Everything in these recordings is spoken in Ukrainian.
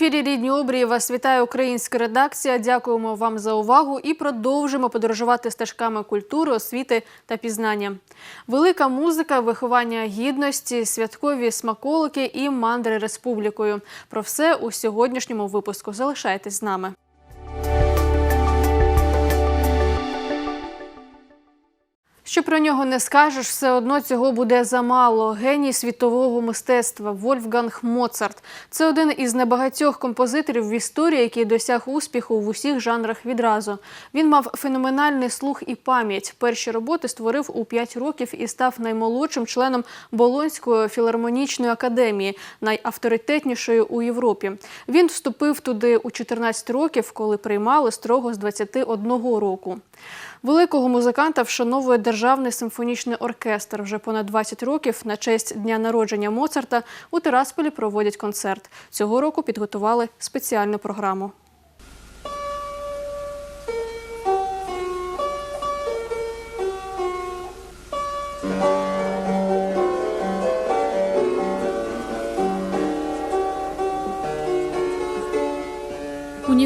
ефірі рідні обрії вас вітає українська редакція. Дякуємо вам за увагу і продовжимо подорожувати стежками культури, освіти та пізнання. Велика музика, виховання гідності, святкові смаколики і мандри республікою. Про все у сьогоднішньому випуску. Залишайтесь з нами. Що про нього не скажеш, все одно цього буде замало. Геній світового мистецтва Вольфганг Моцарт. Це один із небагатьох композиторів в історії, який досяг успіху в усіх жанрах відразу. Він мав феноменальний слух і пам'ять. Перші роботи створив у 5 років і став наймолодшим членом Болонської філармонічної академії, найавторитетнішої у Європі. Він вступив туди у 14 років, коли приймали строго з 21 року. Великого музиканта вшановує Державний симфонічний оркестр. Вже понад 20 років на честь дня народження Моцарта у Терасполі проводять концерт. Цього року підготували спеціальну програму.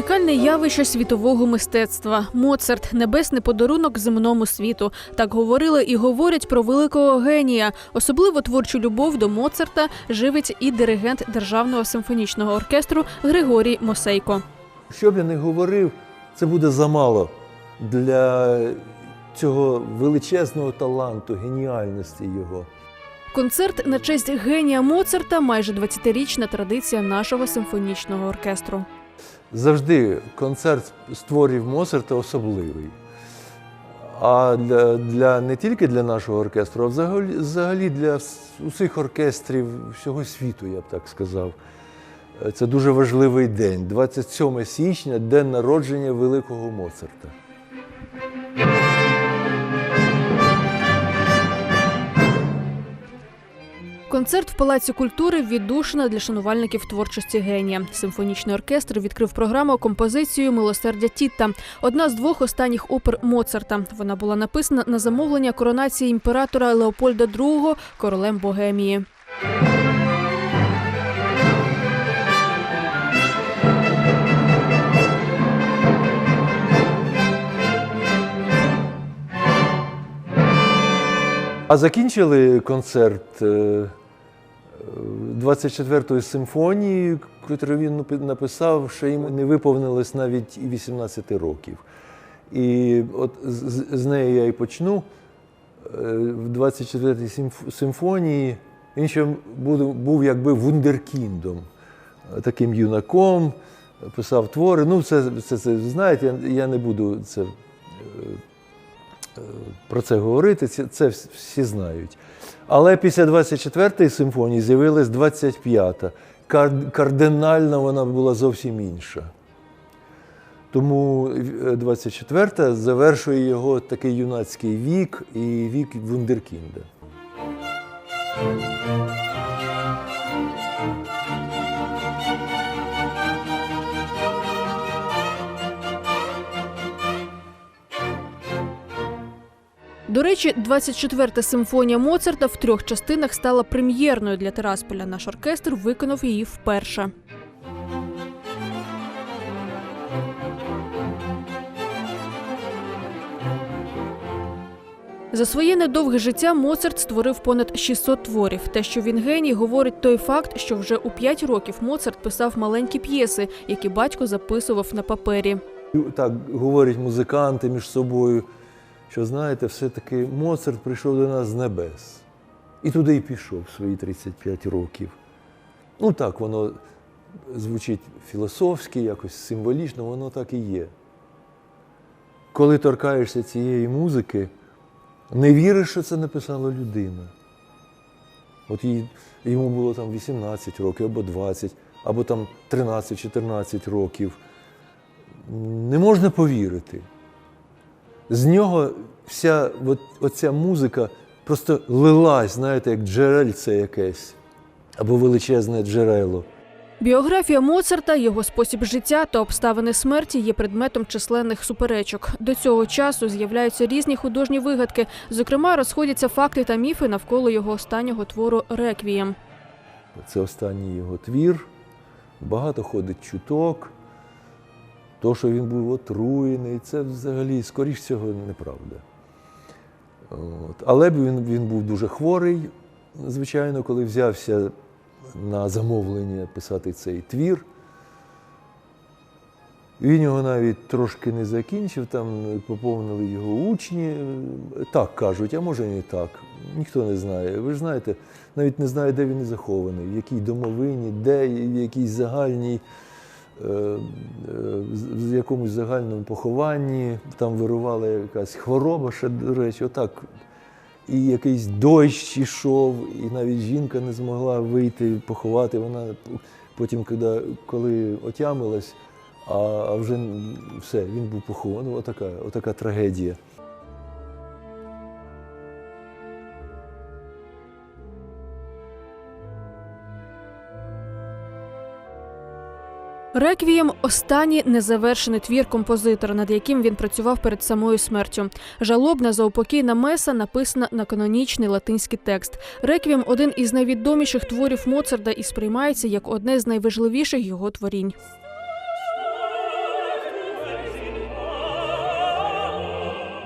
Унікальне явище світового мистецтва. Моцарт небесний подарунок земному світу. Так говорили і говорять про великого генія. Особливо творчу любов до Моцарта живить і диригент Державного симфонічного оркестру Григорій Мосейко. Що б я не говорив, це буде замало для цього величезного таланту, геніальності його. Концерт на честь генія Моцарта майже 20-річна традиція нашого симфонічного оркестру. Завжди концерт з творів Моцарта особливий. А для, для не тільки для нашого оркестру, а взагалі, взагалі для усіх оркестрів всього світу, я б так сказав. Це дуже важливий день. 27 січня, день народження великого Моцарта. Концерт в Палаці культури віддушина для шанувальників творчості генія. Симфонічний оркестр відкрив програму композицією Милосердя Тітта, одна з двох останніх опер Моцарта. Вона була написана на замовлення коронації імператора Леопольда II королем Богемії. А закінчили концерт е, 24-ї симфонії, яку він написав, що йому не виповнилось навіть і 18 років. І от з, з- неї я і почну. Е, В 24-й симфонії він ще був, був якби вундеркіндом, е, таким юнаком, писав твори. Ну, це, це, це знаєте, я, не буду це е, про це говорити, це, всі знають. Але після 24-ї симфонії з'явилась 25-та. Кар- кардинально вона була зовсім інша. Тому е, 24-та завершує його такий юнацький вік і вік Вундеркінда. До речі, 24-та симфонія Моцарта в трьох частинах стала прем'єрною для Терасполя. Наш оркестр виконав її вперше. За своє недовге життя Моцарт створив понад 600 творів. Те, що він геній, говорить той факт, що вже у 5 років Моцарт писав маленькі п'єси, які батько записував на папері. Так говорять музиканти між собою, що знаєте, все-таки Моцарт прийшов до нас з небес. І туди й пішов в свої 35 років. Ну так, воно звучить філософськи, якось символічно, воно так і є. Коли торкаєшся цієї музики, не віриш, що це написала людина. От їй, йому було там 18 років, або 20, або там 13-14 років. Не можна повірити. З нього вся от, оця музика просто лилась, знаєте, як джерельце якесь або величезне джерело. Біографія Моцарта, його спосіб життя та обставини смерті є предметом численних суперечок. До цього часу з'являються різні художні вигадки. Зокрема, розходяться факти та міфи навколо його останнього твору Реквієм. Це останній його твір, Багато ходить чуток. То, що він був отруєний, це взагалі, скоріш всього, неправда. От. Але він, він був дуже хворий, звичайно, коли взявся на замовлення писати цей твір. Він його навіть трошки не закінчив, там поповнили його учні. Так кажуть, а може і так. Ніхто не знає. Ви ж знаєте, навіть не знає, де він захований, в якій домовині, де, в якійсь загальній, в якомусь загальному похованні. Там вирувала якась хвороба, ще, до речі, отак. І якийсь дощ ішов, і навіть жінка не змогла вийти поховати. Вона потім, коли, коли отямилась, а, вже все, він був похований. Отака, отака трагедія. Реквієм останній незавершений твір композитора, над яким він працював перед самою смертю. Жалобна заупокійна меса написана на канонічний латинський текст. Реквієм один із найвідоміших творів Моцарда і сприймається як одне з найважливіших його творінь.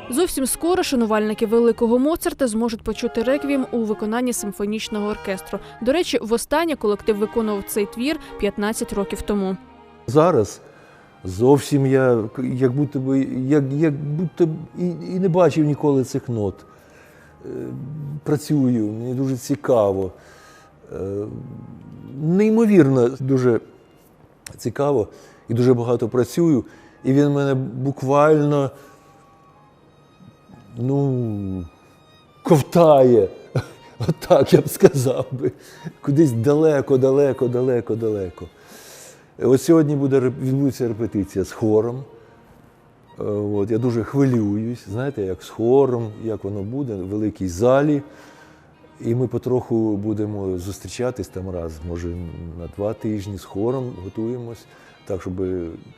Зовсім скоро шанувальники великого Моцарта зможуть почути реквієм у виконанні симфонічного оркестру. До речі, востаннє колектив виконував цей твір 15 років тому. Зараз зовсім я як будто би, як, як будто і, і не бачив ніколи цих нот. Е, Працюю, мені дуже цікаво. Е, Неймовірно, дуже цікаво і дуже багато працюю. І він мене буквально ну, ковтає. Отак я б сказав би. Кудись далеко, далеко, далеко, далеко. От сьогодні буде відбудеться репетиція з хором. Е, От, я дуже хвилююсь, знаєте, як з хором, як воно буде в великій залі. І ми потроху будемо зустрічатись там раз, може, на два тижні з хором готуємось, так, щоб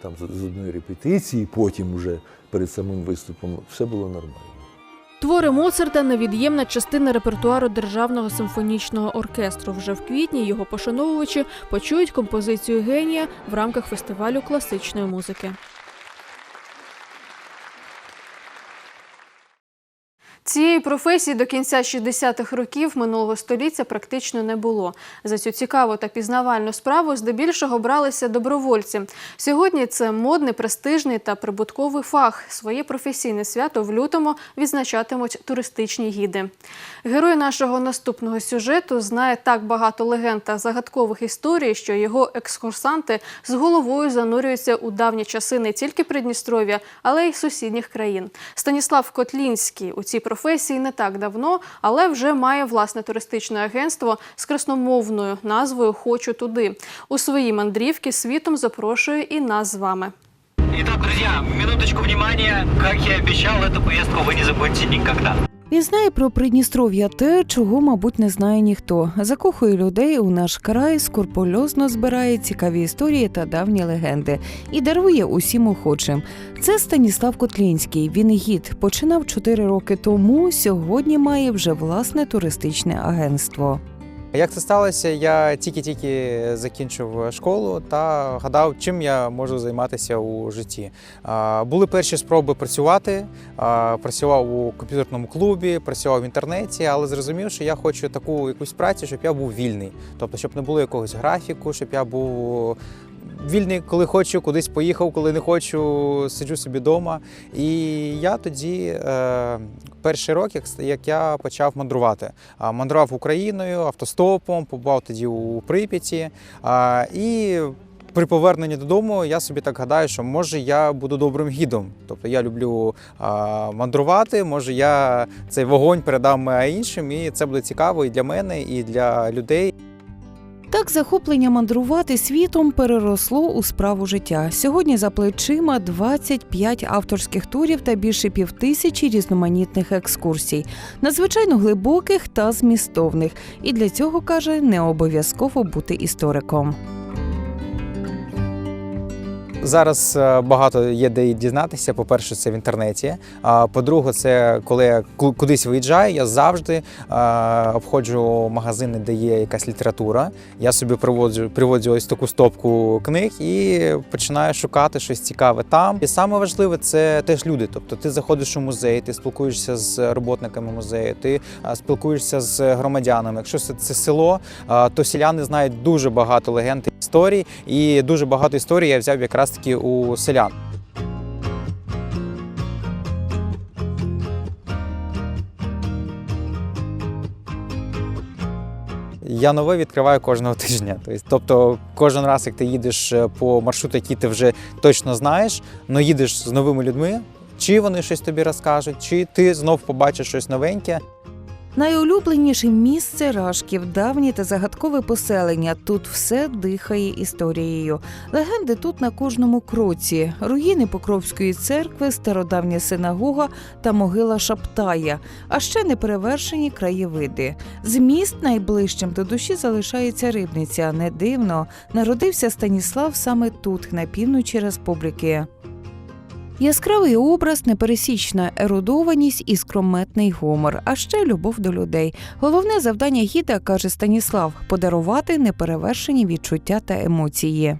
там з з одної репетиції, потім вже перед самим виступом все було нормально. Твори Моцарта невід'ємна частина репертуару Державного симфонічного оркестру. Вже в квітні його пошановувачі почують композицію генія в рамках фестивалю класичної музики. Цієї професії до кінця 60-х років минулого століття практично не було. За цю цікаву та пізнавальну справу здебільшого бралися добровольці. Сьогодні це модний, престижний та прибутковий фах. Своє професійне свято в лютому відзначатимуть туристичні гіди. Герой нашого наступного сюжету знає так багато легенд та загадкових історій, що його екскурсанти з головою занурюються у давні часи не тільки Придністров'я, але й сусідніх країн. Станіслав Котлінський у цій професії не так давно, але вже має власне туристичне агентство з красномовною назвою Хочу туди. У свої мандрівки світом запрошує і нас з вами. Итак, друзья, минуточку внимания. Как я и обещал, эту поездку вы не забудете никогда. Він знає про Придністров'я те, чого, мабуть, не знає ніхто. Закохує людей у наш край, скурпульозно збирає цікаві історії та давні легенди і дарує усім охочим. Це Станіслав Котлінський. Він гід починав 4 роки тому. Сьогодні має вже власне туристичне агентство. Як це сталося? Я тільки-тільки закінчив школу та гадав, чим я можу займатися у житті. Були перші спроби працювати. Працював у комп'ютерному клубі, працював в інтернеті, але зрозумів, що я хочу таку якусь працю, щоб я був вільний. Тобто, щоб не було якогось графіку, щоб я був. Вільний, коли хочу, кудись поїхав, коли не хочу, сиджу собі вдома. І я тоді, е, перший рок, як, як я почав мандрувати. А, Мандрував Україною автостопом, побував тоді у Прип'яті. І при поверненні додому я собі так гадаю, що може я буду добрим гідом. Тобто я люблю а, мандрувати, може я цей вогонь передам іншим, і це буде цікаво і для мене, і для людей. Так захоплення мандрувати світом переросло у справу життя. Сьогодні за плечима 25 авторських турів та більше півтисячі різноманітних екскурсій, надзвичайно глибоких та змістовних. І для цього каже, не обов'язково бути істориком. Зараз е, багато є де дізнатися. По-перше, це в інтернеті. А по-друге, це коли я кудись виїжджаю, я завжди е, обходжу магазини, де є якась література. Я собі приводжу, приводжу ось таку стопку книг і починаю шукати щось цікаве там. І саме важливе це теж люди. Тобто ти заходиш у музей, ти спілкуєшся з роботниками музею, ти е, спілкуєшся з громадянами. Якщо це, це село, то селяни знають дуже багато легенд історій, і дуже багато історій я взяв якраз таки у селян. Я нове відкриваю кожного тижня. Тобто- Тобто, кожен раз, як ти їдеш е, по маршруту, який ти вже точно знаєш, але їдеш з новими людьми, чи вони щось тобі розкажуть, чи ти знов побачиш щось новеньке. Найулюбленіше місце Рашків давнє та загадкове поселення. Тут все дихає історією. Легенди тут на кожному кроці: руїни Покровської церкви, стародавня синагога та могила Шаптая, а ще неперевершені краєвиди. Зміст найближчим до душі залишається рибниця. Не дивно, народився Станіслав саме тут, на півночі республіки. Яскравий образ, непересічна ерудованість і скрометний гумор, а ще любов до людей. Головне завдання гіда, каже Станіслав, подарувати неперевершені відчуття та емоції.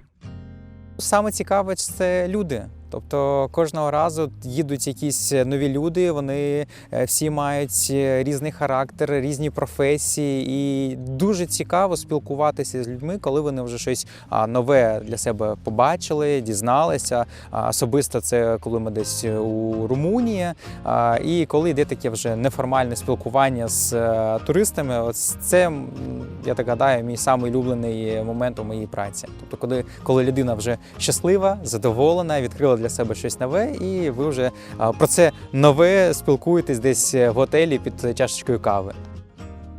Саме цікаве це люди. Тобто кожного разу їдуть якісь нові люди, вони е, всі мають е, різний характер, різні професії, і дуже цікаво спілкуватися з людьми, коли вони вже щось нове для себе побачили, дізналися. Особисто це коли ми десь у Румунії, і коли йде таке вже неформальне спілкування з е, туристами. Ось це я так гадаю, мій самий улюблений момент у моїй праці. Тобто, коли, коли людина вже щаслива, задоволена, відкрила для себе щось нове, і ви вже про це нове спілкуєтесь десь в готелі під чашечкою кави.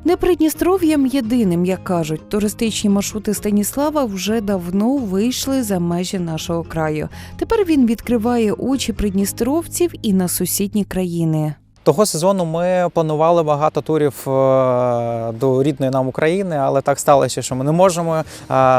Не Придністров'ям єдиним, як кажуть, туристичні маршрути Станіслава вже давно вийшли за межі нашого краю. Тепер він відкриває очі придністровців і на сусідні країни. Того сезону ми планували багато турів е, до рідної нам України, але так сталося, що ми не можемо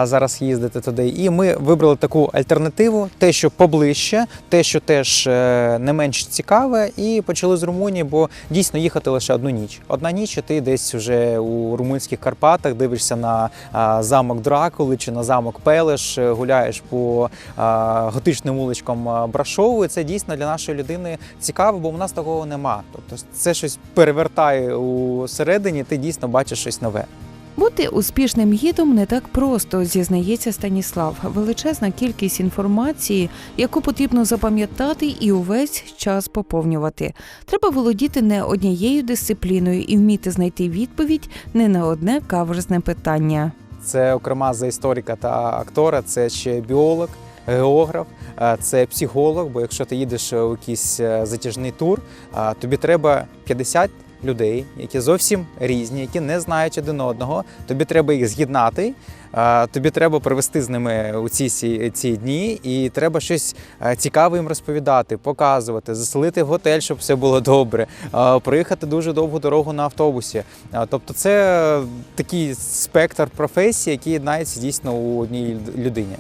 зараз їздити туди. І ми вибрали таку альтернативу: те, що поближче, те, що теж е, не менш цікаве, і почали з Румунії, бо дійсно їхати лише одну ніч. Одна ніч, і ти десь вже у румунських Карпатах дивишся на замок Дракули чи на замок Пелеш, е, гуляєш по готичним вуличкам Брашову. І це дійсно для нашої людини цікаво, бо у нас такого нема. Тобто це щось перевертає у середині, ти дійсно бачиш щось нове. Бути успішним гідом не так просто, зізнається Станіслав. Величезна кількість інформації, яку потрібно запам'ятати і увесь час поповнювати. Треба володіти не однією дисципліною і вміти знайти відповідь не на одне каверзне питання. Це окрема за історика та актора, це ще біолог, географ, е, це психолог. Бо якщо ти їдеш у якийсь е, затяжний тур, а, тобі треба 50 людей, які зовсім різні, які не знають один одного. Тобі треба їх з'єднати. Тобі треба провести з ними у ці, ці, дні, і треба щось цікаве їм розповідати, показувати, заселити в готель, щоб все було добре, проїхати дуже довгу дорогу на автобусі. Тобто, це такий спектр професій, який єднається дійсно у одній людині.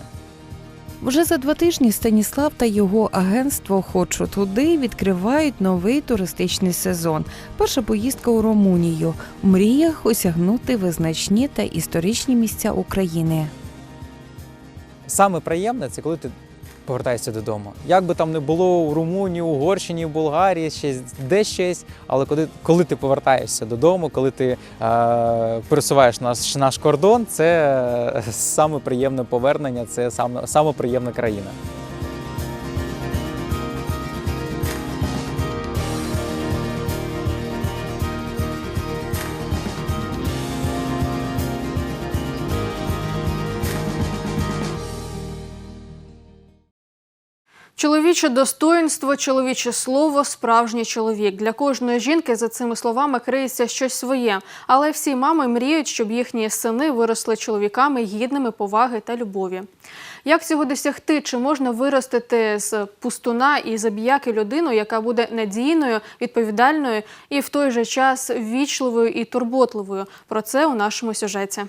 Вже за два тижні Станіслав та його агентство Хочу туди відкривають новий туристичний сезон. Перша поїздка у Румунію. В мріях осягнути визначні та історичні місця України. Саме приємне це коли ти повертаєшся додому. Як би там не було у Румунії, Угорщині, Болгарії, ще де щось, але коли, коли ти повертаєшся додому, коли ти е, пересуваєш наш, наш кордон, це саме приємне повернення, це саме, саме приємна країна. Чоловіче достоїнство, чоловіче слово, справжній чоловік. Для кожної жінки за цими словами криється щось своє. Але всі мами мріють, щоб їхні сини виросли чоловіками гідними поваги та любові. Як цього досягти? Чи можна виростити з пустуна і забіяки людину, яка буде надійною, відповідальною і в той же час ввічливою і турботливою? Про це у нашому сюжеті.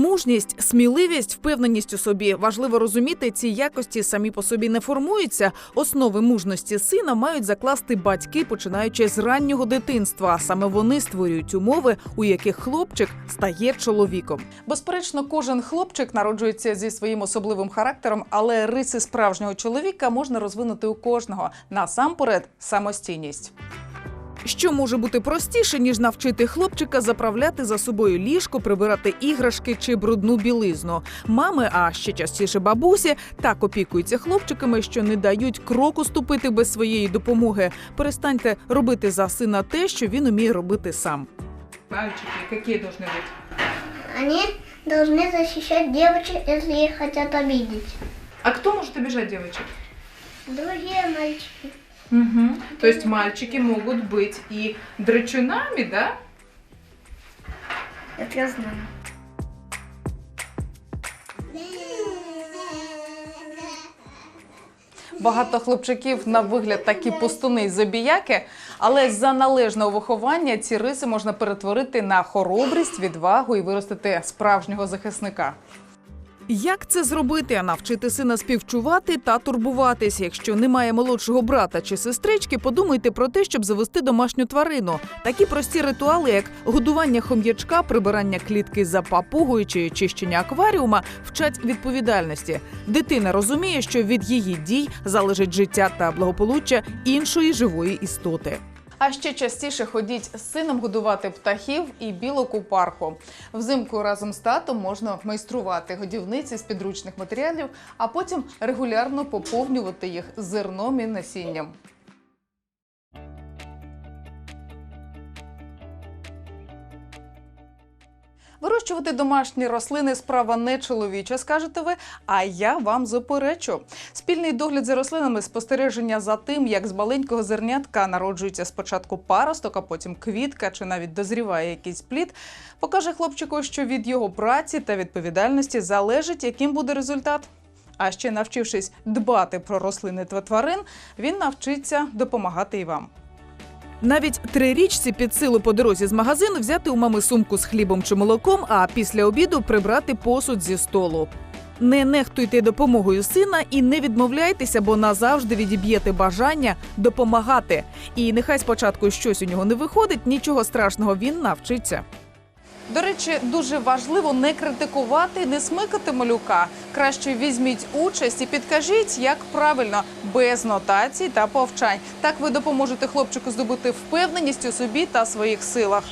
Мужність, сміливість, впевненість у собі. Важливо розуміти, ці якості самі по собі не формуються. Основи мужності сина мають закласти батьки, починаючи з раннього дитинства. Саме вони створюють умови, у яких хлопчик стає чоловіком. Безперечно, кожен хлопчик народжується зі своїм особливим характером, але риси справжнього чоловіка можна розвинути у кожного. Насамперед, самостійність. Що може бути простіше, ніж навчити хлопчика заправляти за собою ліжко, прибирати іграшки чи брудну білизну? Мами, а ще частіше бабусі, так опікуються хлопчиками, що не дають кроку ступити без своєї допомоги. Перестаньте робити за сина те, що він уміє робити сам. Мальчики, какие должны быть? Они должны защищать девочек, если их хотят обидеть. А кто может обижать девочек? Другие мальчики. Угу. То есть мальчики могут быть и драчунами, да? Это я знаю. Багато хлопчиків на вигляд такі пустуни й забіяки, але за належного виховання ці риси можна перетворити на хоробрість, відвагу і виростити справжнього захисника. Як це зробити? Навчити сина співчувати та турбуватись. Якщо немає молодшого брата чи сестрички, подумайте про те, щоб завести домашню тварину. Такі прості ритуали, як годування хом'ячка, прибирання клітки за папугою чи чищення акваріума, вчать відповідальності. Дитина розуміє, що від її дій залежить життя та благополуччя іншої живої істоти. А ще частіше ходіть з сином годувати птахів і білок у парку. Взимку разом з татом можна майструвати годівниці з підручних матеріалів, а потім регулярно поповнювати їх зерном і насінням. Вирощувати домашні рослини справа не чоловіча, скажете ви. А я вам заперечу. Спільний догляд за рослинами, спостереження за тим, як з маленького зернятка народжується спочатку паросток, а потім квітка чи навіть дозріває якийсь плід, покаже хлопчику, що від його праці та відповідальності залежить, яким буде результат. А ще навчившись дбати про рослини та тварин, він навчиться допомагати і вам. Навіть трирічці під силу по дорозі з магазину взяти у мами сумку з хлібом чи молоком, а після обіду прибрати посуд зі столу. Не нехтуйте допомогою сина і не відмовляйтеся, бо назавжди відіб'єте бажання допомагати. І нехай спочатку щось у нього не виходить, нічого страшного він навчиться. До речі, дуже важливо не критикувати, не смикати малюка. Краще візьміть участь і підкажіть, як правильно, без нотацій та повчань. Так ви допоможете хлопчику здобути впевненість у собі та своїх силах.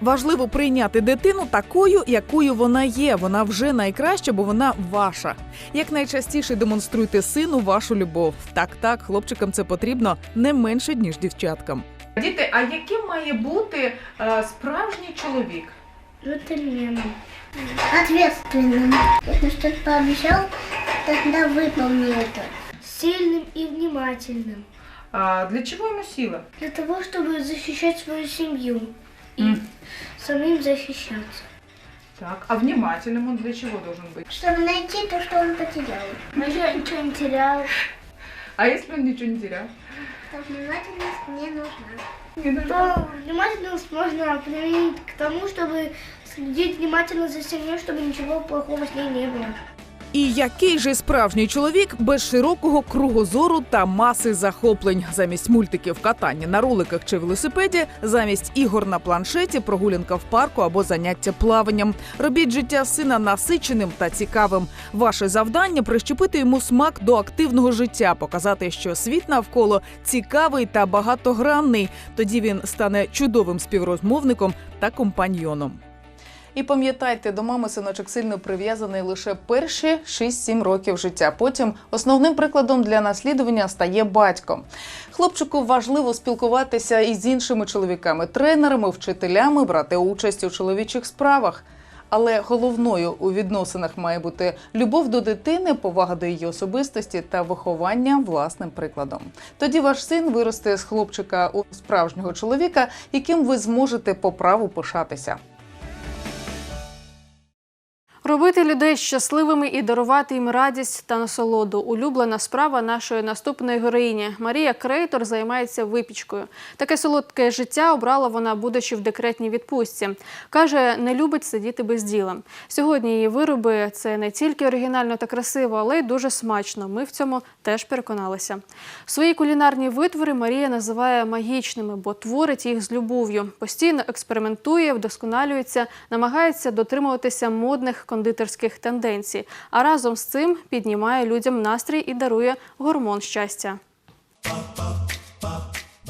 Важливо прийняти дитину такою, якою вона є. Вона вже найкраща, бо вона ваша. Як найчастіше демонструйте сину вашу любов. Так, так, хлопчикам це потрібно не менше ніж дівчаткам. Діти, а яким має бути е, справжній чоловік? Джентльменом. Ответственным. Если что-то пообещал, тогда выполни это. Сильным и внимательным. А для чего ему сила? Для того, чтобы защищать свою семью. И самим защищаться. Так, а внимательным он для чего должен быть? Чтобы найти то, что он потерял. Но я ничего не терял. А если он ничего не терял? То внимательность не нужна. Не нужно. То внимательность можно применить к тому, чтобы следить внимательно за семьей, чтобы ничего плохого с ней не было. І який же справжній чоловік без широкого кругозору та маси захоплень, замість мультиків катання на роликах чи велосипеді, замість ігор на планшеті, прогулянка в парку або заняття плаванням. Робіть життя сина насиченим та цікавим. Ваше завдання прищепити йому смак до активного життя, показати, що світ навколо цікавий та багатогранний. Тоді він стане чудовим співрозмовником та компаньйоном. І пам'ятайте, до мами синочок сильно прив'язаний лише перші 6-7 років життя. Потім основним прикладом для наслідування стає батько. Хлопчику важливо спілкуватися із іншими чоловіками, тренерами, вчителями, брати участь у чоловічих справах. Але головною у відносинах має бути любов до дитини, повага до її особистості та виховання власним прикладом. Тоді ваш син виросте з хлопчика у справжнього чоловіка, яким ви зможете по праву пишатися. Робити людей щасливими і дарувати їм радість та насолоду. Улюблена справа нашої наступної героїні. Марія Крейтор займається випічкою. Таке солодке життя обрала вона, будучи в декретній відпустці. Каже, не любить сидіти без діла. Сьогодні її вироби це не тільки оригінально та красиво, але й дуже смачно. Ми в цьому теж переконалися. Свої кулінарні витвори Марія називає магічними, бо творить їх з любов'ю. Постійно експериментує, вдосконалюється, намагається дотримуватися модних кондитерських тенденцій, а разом з цим піднімає людям настрій і дарує гормон щастя.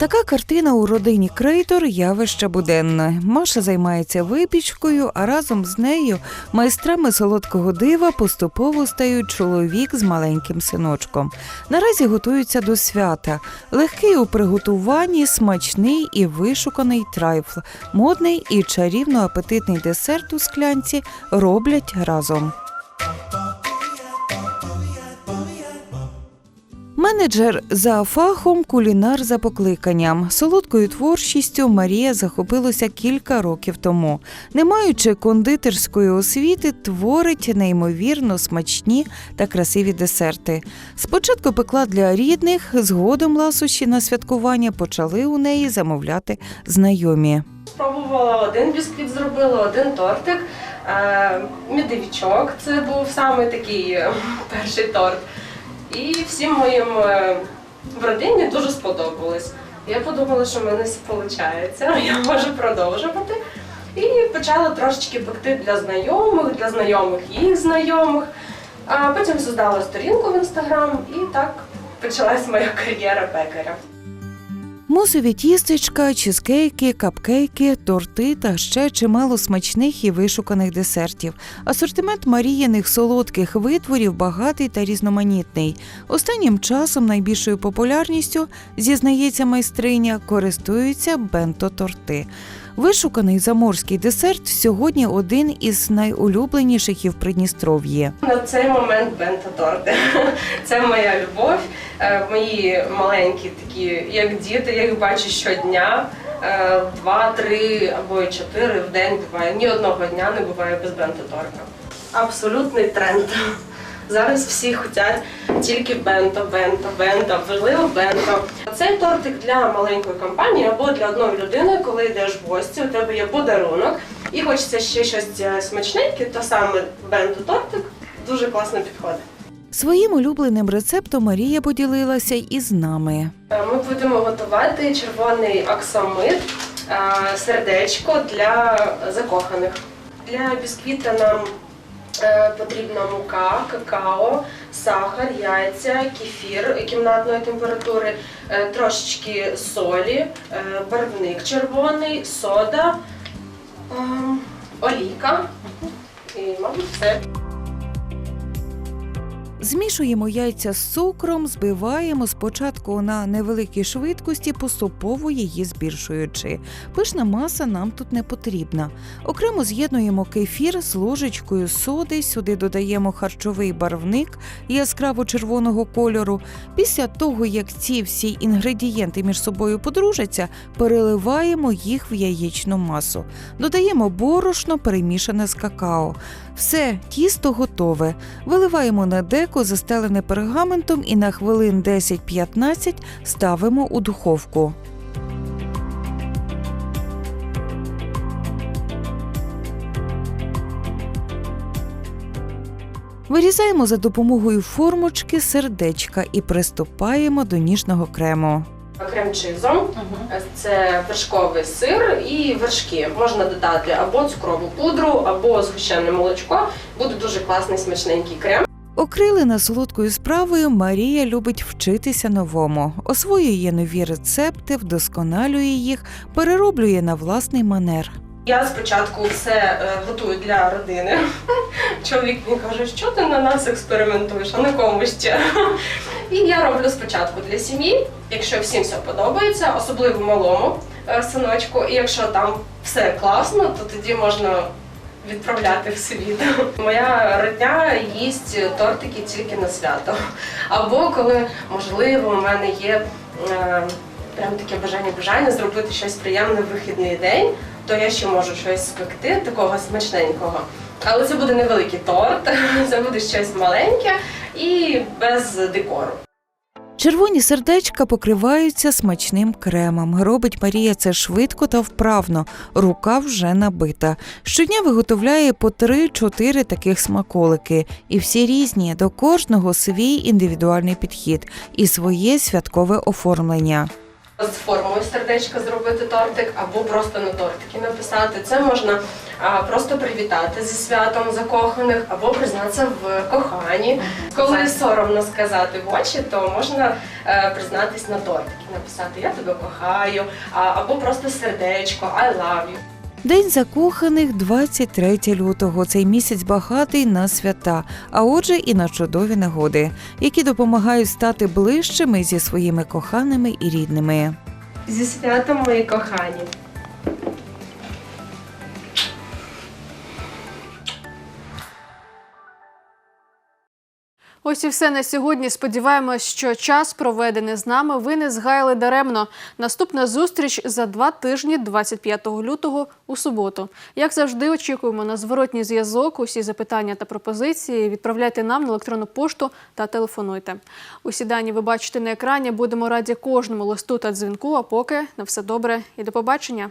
Така картина у родині Крейтор явище буденне. Маша займається випічкою, а разом з нею майстрами солодкого дива поступово стають чоловік з маленьким синочком. Наразі готуються до свята. Легкий у приготуванні, смачний і вишуканий трайфл, модний і чарівно апетитний десерт у склянці роблять разом. Менеджер за фахом, кулінар за покликанням. Солодкою творчістю Марія захопилася кілька років тому. Не маючи кондитерської освіти, творить неймовірно смачні та красиві десерти. Спочатку пекла для рідних, згодом ласощі на святкування почали у неї замовляти знайомі. Спробувала один бісквіт, зробила один тортик, е, медовичок. Це був саме такий е, перший торт. І всім моїм е, в родині дуже сподобалось. Я подумала, що в мене виходить, я можу продовжувати. І почала трошечки пекти для знайомих, для знайомих їх знайомих. А потім создала сторінку в інстаграм і так почалась моя кар'єра пекаря. Мусові тістечка, чизкейки, капкейки, торти та ще чимало смачних і вишуканих десертів. Асортимент Маріяних солодких витворів багатий та різноманітний. Останнім часом найбільшою популярністю, зізнається майстриня, користуються бенто-торти. Вишуканий заморський десерт сьогодні один із найулюбленіших і в Придністров'ї. На цей момент бента-торти. Це моя любов. Е, Мої маленькі такі, як діти, я їх бачу щодня. Е, Два, три або чотири в день буває. Ні одного дня не буває без бента-торта. Абсолютний тренд. Зараз всі хочуть тільки бенто, бенто, бенто, важливо бенто. Цей тортик для маленької компанії або для одної людини, коли йдеш в гості, у тебе є подарунок і хочеться ще щось е, смачненьке, то саме бенто-тортик дуже класно підходить. Своїм улюбленим рецептом Марія поділилася і з нами. Е, Ми будемо готувати червоний аксамит, е, сердечко для закоханих. Для бісквіта нам потрібна мука, какао, сахар, яйця, кефір кімнатної температури, е, трошечки солі, е, барвник червоний, сода, ем, олійка і, мабуть, все. Змішуємо яйця з цукром, збиваємо спочатку на невеликій швидкості, поступово її збільшуючи. Пишна маса нам тут не потрібна. Окремо з'єднуємо кефір з ложечкою соди, сюди додаємо харчовий барвник яскраво червоного кольору. Після того, як ці всі інгредієнти між собою подружаться, переливаємо їх в яєчну масу. Додаємо борошно, перемішане з какао. Все, тісто готове. Виливаємо на деко, застелене пергаментом, і на хвилин 10-15 ставимо у духовку. Вирізаємо за допомогою формочки сердечка і приступаємо до ніжного крему. крем-чизом. Це вершковий сир і вершки. Можна додати або цукрову пудру, або згущене молочко. Буде дуже класний смачненький крем. Окрилена солодкою справою, Марія любить вчитися новому, освоює нові рецепти, вдосконалює їх, перероблює на власний манер. Я спочатку все е, готую для родини. Чоловік він каже, що ти на нас експериментуєш, а на кому ще. І я роблю спочатку для сім'ї, якщо всім все подобається, особливо малому е, синочку. І якщо там все класно, то тоді можна відправляти в світ. Моя родня їсть тортики тільки на свято. Або коли, можливо, у мене є е, прям таке бажання бажання зробити щось приємне в вихідний день, то я ще можу щось спекти такого смачненького. Але це буде невеликий торт, це буде щось маленьке і без декору. Червоні сердечка покриваються смачним кремом. Робить Марія це швидко та вправно. Рука вже набита. Щодня виготовляє по 3-4 таких смаколики. І всі різні, до кожного свій індивідуальний підхід і своє святкове оформлення. З формою сердечка зробити тортик або просто на тортики написати. Це можна а, просто привітати зі святом закоханих або признатися в коханні. Коли соромно сказати в очі, то можна е, признатись на тортики, написати Я тебе кохаю, а, або просто сердечко, I love you. День закоханих 23 лютого. Цей місяць багатий на свята, а отже, і на чудові нагоди, які допомагають стати ближчими зі своїми коханими і рідними. Зі святом мої кохані. Ось і все на сьогодні. Сподіваємось, що час, проведений з нами, ви не згаяли даремно. Наступна зустріч за два тижні, 25 лютого, у суботу. Як завжди, очікуємо на зворотній зв'язок. Усі запитання та пропозиції відправляйте нам на електронну пошту та телефонуйте. Усі дані ви бачите на екрані. Будемо раді кожному листу та дзвінку. А поки на все добре і до побачення.